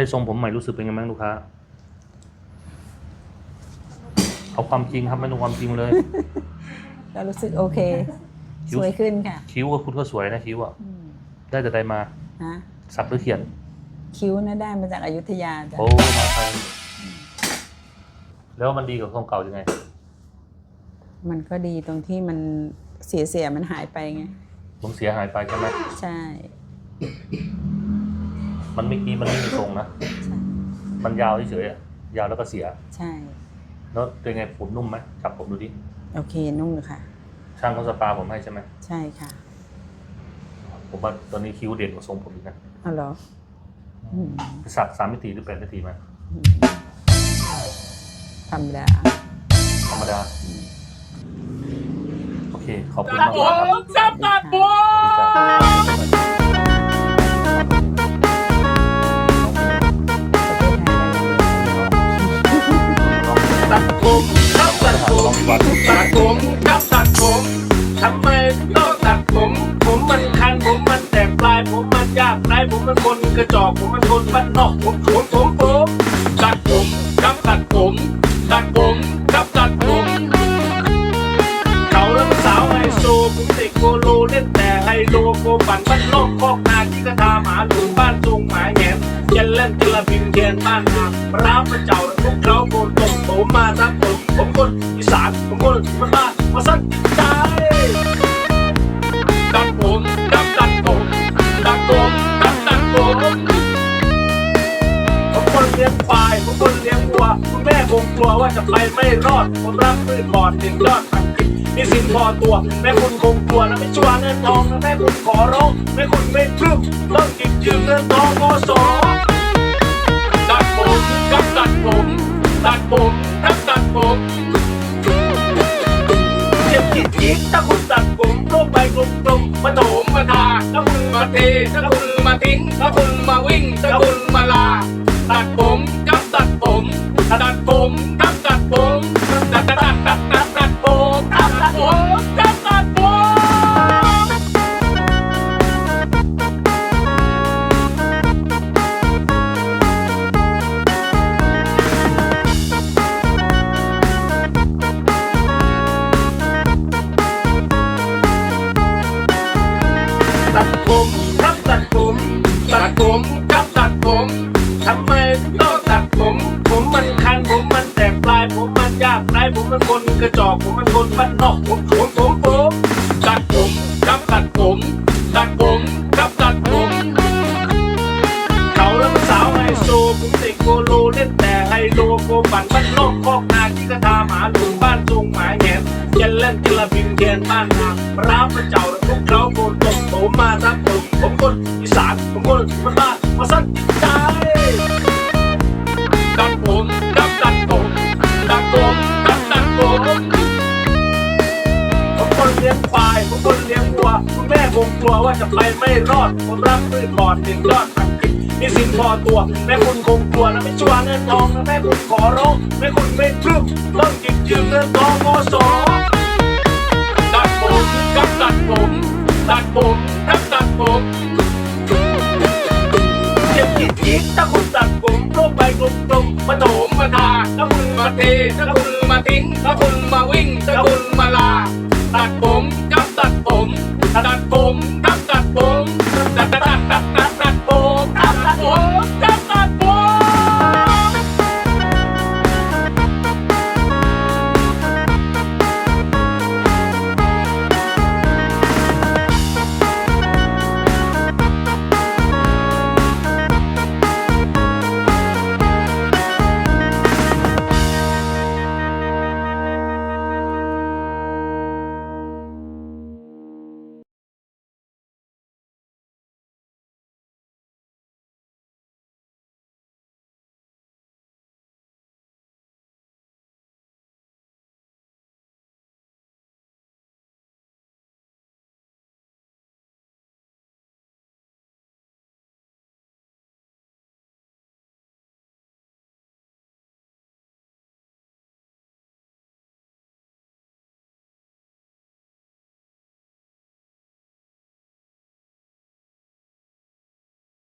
ได้ทรงผมใหม่รู้สึกเป็นไงบ้างลูกค้า เอาความจริงครับไม่ต้องความจริงเลยก็รู้สึกโอเค คิ้สว วยขึ้นค่ะคิ้วก็คุณก็สวยนะคิ้วอะ อืมได้แต่ใดมา นะสักหรือเขียน คิ้วนะได้มาจากอายุทยาจ้ะโอ้ มาไทยแล้วมันดีกว่าทรงเก่ายังไง มันก็ดีตรงที่มันเสียเสียๆมันหายไปไงผมเสียหายไปใช่ไหมใช่ มันเมื่อกี้มันไม่มีทรงนะ ใช่มันยาวเฉยๆอะยาวแล้วก็เสีย ใช่ แล้วเป็นไงผมนุ่มไหมจับผมดูดิ โอเคนุ่มค่ะ ช่างเขาสปาผมให้ใช่ไหม ใช่ค่ะ ผมว่าตอนนี้คิ้วเด่นกว่าทรงผมอีกนะเอาเหรออืมสักสามมิติหรือแปดมิติมาธรรมดาธรรมดา โอเค ขอบคุณตัมาดกผครับมครับตัดผมตั ตัดผมตัดผมครับตัดผมทำไมต้องตัดผม ผมมันคันผมมันแตกปลาย ผมมันยากไรผมมันคนกระจอกผมมันคนบ้านนอกผมผมผมผมตัดผมครับตัดผมตัดผมครับตัดผมเขาแล้วสาวไฮโซผมเด็กโกโลเล่นแต่ไฮโลโกปั่นบ้านนอกคอกนาที่กระทาหมาหลุนบ้านทรงหมาแหนยันเล่นกระบินเทียนบ้านนาร้าวมาเจ้าทุกเขาโกนตรงผมมาทักผมผมคน อีสานผมคนมันมามาสั้นใจตัดผมตัดตัดผมตัดผมตัดตัดผมผมคนเลี้ยงควายผมคนเลี้ยงวัวคุณแม่คงกลัวว่าจะไปไม่รอดผมรักพืชบอดหนึ่งยอดพันกินมีสินพอตัวแม่คุณคงกลัวนะไม่ชัวร์เงินทองนะแม่คุณขอร้องแม่คุณไม่พรึ้มต้องกินยืมเงินทองโมสตัดผมกับตัดผมตัดผมกับตัดผม มาโถมมาทาตะคุณมาเทตะคุณมาทิ้งตะคุณมาวิ่งตะคุณมาลา ตัดผมกับตัดผม ตัดผมกับตัดผมตัดตัด ตัดผมครับตัดผมตัดผมครับตัดผมทำไมต้องตัดผม ผมมันคันผมมันแตกปลาย ผมมันยากไรผมมันคนกระจอกผมมันคนบ้านนอกผมผมผมผม ยันเล่นกระบินเทียนบ้านนาร้าวมาเจ้าแล้วพวกเขาโกนตกผมมาทักผมผมคนอีสานผมคนมันมามาสั้นใจตัดผมกับตัดผมตัดผมกับตัดผมผมคนเลี้ยงควายผมคนเลี้ยงวัวคุณแม่คงกลัวว่าจะไปไม่รอดผมรักพืชบอดหนึ่งยอดพันกินมีสินพอตัวแม่คุณคงกลัวนะไม่ชัวเงินทองนะแม่คุณขอร้องแม่คุณไม่พรึ้มต้องกินยืมเงินทองโมสตัด ผมถ้าตัดผมเจ็บจี๊ดจี๊ดถ้าคุณตัดผมลงใบกลมกลมมาโถมมาทาถ้าคุณมาเทถ้าคุณมาทิ้งถ้าคุณมาวิ่งถ้าคุณมาลา ตัดผมกับตัดผม ตัดผมกับตัดผมตัดตัดตัดตัด